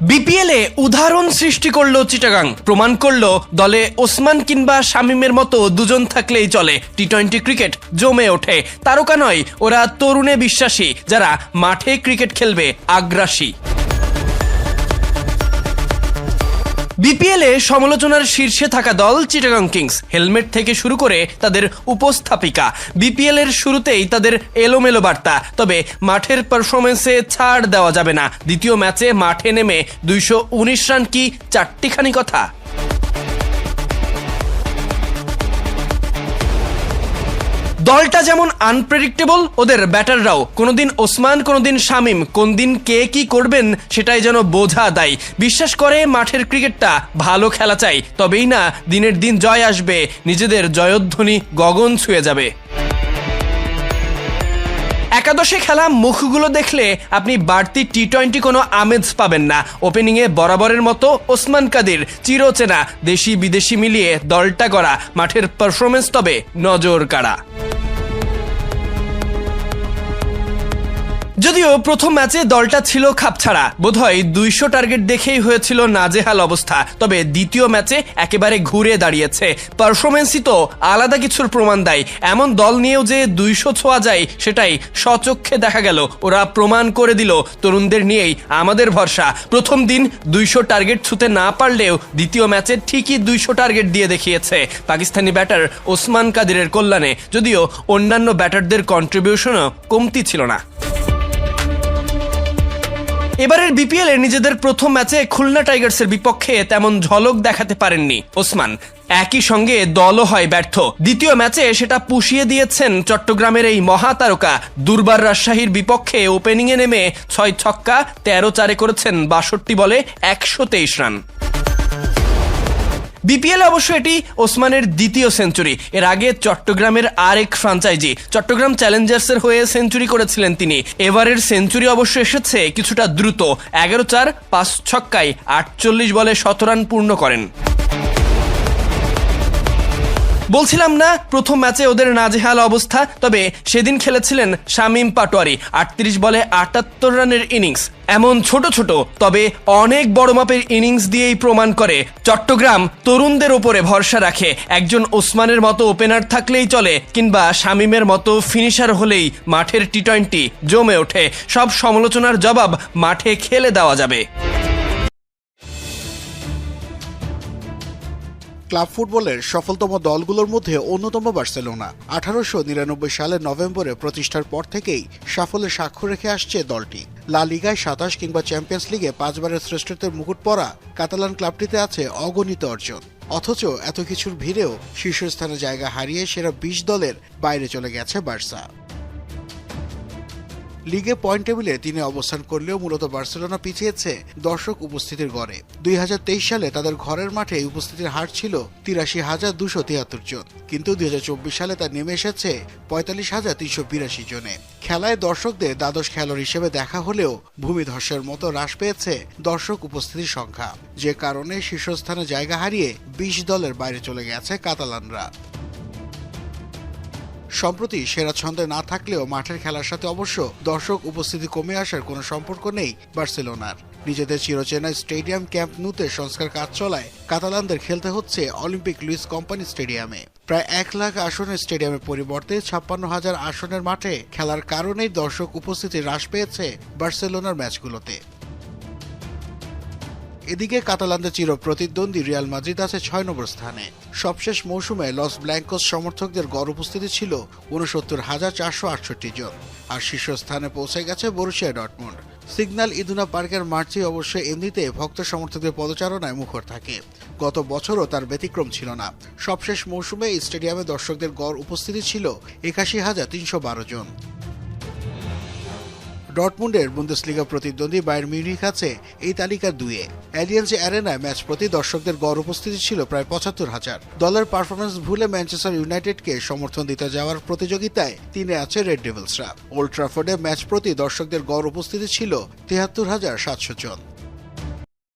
বিপিএলে উদাহরণ সৃষ্টি করল চিটাগাং। প্রমাণ করল দলে ওসমান কিংবা শামিমের মতো দুজন থাকলেই চলে। টি টোয়েন্টি ক্রিকেট জমে ওঠে। তারকা নয়, ওরা তরুণে বিশ্বাসী, যারা মাঠে ক্রিকেট খেলবে আগ্রাসী। বিপিএলে সমালোচনার শীর্ষে থাকা দল চিটাগাং কিংস হেলমেট থেকে শুরু করে তাদের উপস্থাপিকা। বিপিএল এর শুরুতেই তাদের এলোমেলো বার্তা, তবে মাঠের পারফরমেন্সে ছাড় দেওয়া যাবে না। দ্বিতীয় ম্যাচে মাঠে নেমে দুইশো উনিশ রান কি চারটিখানি কথা? দলটা যেমন আনপ্রেডিক্টেবল ওদের ব্যাটাররাও কোনোদিন ওসমান, কোনোদিন শামিম। কোন দিন কে কি করবেন, সেটাই যেন বোঝা দেয়। বিশ্বাস করে মাঠের ক্রিকেটটা ভালো খেলা চাই। তবেই না, দিনের দিন জয় আসবে। নিজেদের জয়ধ্বনি গগন ছুঁয়ে যাবে। একাদশে খেলা মুখগুলো দেখলে আপনি বাড়তি টি টোয়েন্টি কোনো আমেজ পাবেন না। ওপেনিংয়ে বরাবরের মতো ওসমান কাদির চিরচেনা দেশি বিদেশি মিলিয়ে দলটা করা মাঠের পারফরমেন্স তবে নজর কাড়া। যদিও প্রথম ম্যাচে দলটা ছিল খাপছাড়া। বোধহয় দুইশো টার্গেট দেখেই হয়েছিল নাজেহাল অবস্থা। তবে দ্বিতীয় ম্যাচে একেবারে ঘুরে দাঁড়িয়েছে। পারফরমেন্সই তো আলাদা কিছুর প্রমাণ দেয়। এমন দল নিয়েও যে দুইশো ছোঁয়া যায়, সেটাই স্বচক্ষে দেখা গেল। ওরা প্রমাণ করে দিল, তরুণদের নিয়েই আমাদের ভরসা। প্রথম দিন দুইশো টার্গেট ছুতে না পারলেও দ্বিতীয় ম্যাচে ঠিকই দুইশো টার্গেট দিয়ে দেখিয়েছে পাকিস্তানি ব্যাটার ওসমান কাদিরের কল্যাণে। যদিও অন্যান্য ব্যাটারদের কন্ট্রিবিউশনও কমতি ছিল না। এবারের বিপিএল এ নিজেদের প্রথম ম্যাচে খুলনা টাইগার্সের বিপক্ষে তেমন ঝলক দেখাতে পারেননি ওসমান। একই সঙ্গে দলও হয় ব্যর্থ। দ্বিতীয় ম্যাচে সেটা পুষিয়ে দিয়েছেন চট্টগ্রামের এই মহাতারকা। দুর্বার রাজশাহীর বিপক্ষে ওপেনিংয়ে নেমে ছয় ছক্কা, তেরো চারে করেছেন বাষট্টি বলে একশো তেইশ রান। বিপিএল অবশ্য এটি ওসমানের দ্বিতীয় সেঞ্চুরি। এর আগে চট্টগ্রামের আরেক ফ্রাঞ্চাইজি চট্টগ্রাম চ্যালেঞ্জার্সের হয়ে সেঞ্চুরি করেছিলেন তিনি। এবারের সেঞ্চুরি অবশ্য এসেছে কিছুটা দ্রুত। এগারো চার, পাঁচ ছক্কায় আটচল্লিশ বলে শতরান পূর্ণ করেন। বলছিলাম না, প্রথম ম্যাচে ওদের নাজেহাল অবস্থা, তবে সেদিন খেলেছিলেন শামিম পাটোয়ারি, আটত্রিশ বলে আটাত্তর রানের ইনিংস। এমন ছোট ছোট, তবে অনেক বড় মাপের ইনিংস দিয়েই প্রমাণ করে। চট্টগ্রাম তরুণদের ওপরে ভরসা রাখে। একজন ওসমানের মতো ওপেনার থাকলেই চলে, কিংবা শামিমের মতো ফিনিশার হলেই মাঠের টি টোয়েন্টি জমে ওঠে। সব সমালোচনার জবাব মাঠে খেলে দেওয়া যাবে। ক্লাব ফুটবলের সফলতম দলগুলোর মধ্যে অন্যতম বার্সেলোনা। আঠারোশো নিরানব্বই সালের নভেম্বরে প্রতিষ্ঠার পর থেকেই সাফল্যের স্বাক্ষর রেখে আসছে দলটি। লা লিগায় সাতাশ কিংবা চ্যাম্পিয়ন্স লিগে পাঁচবারের শ্রেষ্ঠত্বের মুকুট পরা কাতালান ক্লাবটিতে আছে অগণিত অর্জন। অথচ এত কিছুর ভিড়েও শীর্ষস্থানে জায়গা হারিয়ে সেরা বিশ দলের বাইরে চলে গেছে বার্সা। লিগে পয়েন্ট টেবিলে তিনি অবস্থান করলেও মূলত বার্সেলোনা পিছিয়েছে দর্শক উপস্থিতির গড়ে। দুই হাজার তেইশ সালে তাদের ঘরের মাঠে উপস্থিতির হার ছিল তিরাশি হাজার দুশো তিয়াত্তর জন। কিন্তু দুই হাজার চব্বিশ সালে তা নেমে এসেছে পঁয়তাল্লিশ হাজার তিনশো বিরাশি জনে। খেলায় দর্শকদের দ্বাদশ খেলোয়াড় হিসেবে দেখা হলেও ভূমিধসের মতো হ্রাস পেয়েছে দর্শক উপস্থিতির সংখ্যা। যে কারণে শীর্ষস্থানে জায়গা হারিয়ে বিশ দলের বাইরে চলে গেছে কাতালানরা। সম্প্রতি সেরা ছন্দে না থাকলেও মাঠের খেলার সাথে অবশ্য দর্শক উপস্থিতি কমে আসার কোনো সম্পর্ক নেই বার্সেলোনার। নিজেদের চিরচেনা স্টেডিয়াম ক্যাম্প নুতে সংস্কার কাজ চলায় কাতালানদের খেলতে হচ্ছে অলিম্পিক লুইস কোম্পানি স্টেডিয়ামে। প্রায় এক লাখ আসনের স্টেডিয়ামের পরিবর্তে ছাপ্পান্ন হাজার আসনের মাঠে খেলার কারণেই দর্শক উপস্থিতি হ্রাস পেয়েছে বার্সেলোনার ম্যাচগুলোতে। এদিকে কাতালানদের চির প্রতিদ্বন্দ্বী রিয়াল মাদ্রিদ আছে ছয় নম্বর স্থানে। সবশেষ মৌসুমে লস ব্ল্যাঙ্কোস সমর্থকদের গড় উপস্থিতি ছিল উনসত্তর হাজার চারশো আটষট্টি জন। আর শীর্ষস্থানে পৌঁছে গেছে বরুশিয়া ডটমন্ড। সিগন্যাল ইদুনা পার্কের মার্চে অবশ্য এমনিতে ভক্ত সমর্থকদের পদচারণায় মুখর থাকে। গত বছরও তার ব্যতিক্রম ছিল না। সবশেষ মৌসুমে স্টেডিয়ামে দর্শকদের গড় উপস্থিতি ছিল একাশি হাজার তিনশো বারো জন। ডটমুন্ডের বুন্দেসলিগা প্রতিদ্বন্দ্বী বায়ার মিউনিক আছে এই তালিকার দুয়ে অ্যালিয়েন্স অ্যারেনায় ম্যাচ প্রতি দর্শকদের গড় উপস্থিতি ছিল প্রায় পঁচাত্তর হাজার। দলের পারফরমেন্স ভুলে ম্যানচেস্টার ইউনাইটেডকে সমর্থন দিতে যাওয়ার প্রতিযোগিতায় তিনে আছে রেড ডেভিলসরা। ওল্ড ট্রাফোর্ডে ম্যাচ প্রতি দর্শকদের গড় উপস্থিতি ছিল তিয়াত্তর হাজার সাতশো জন।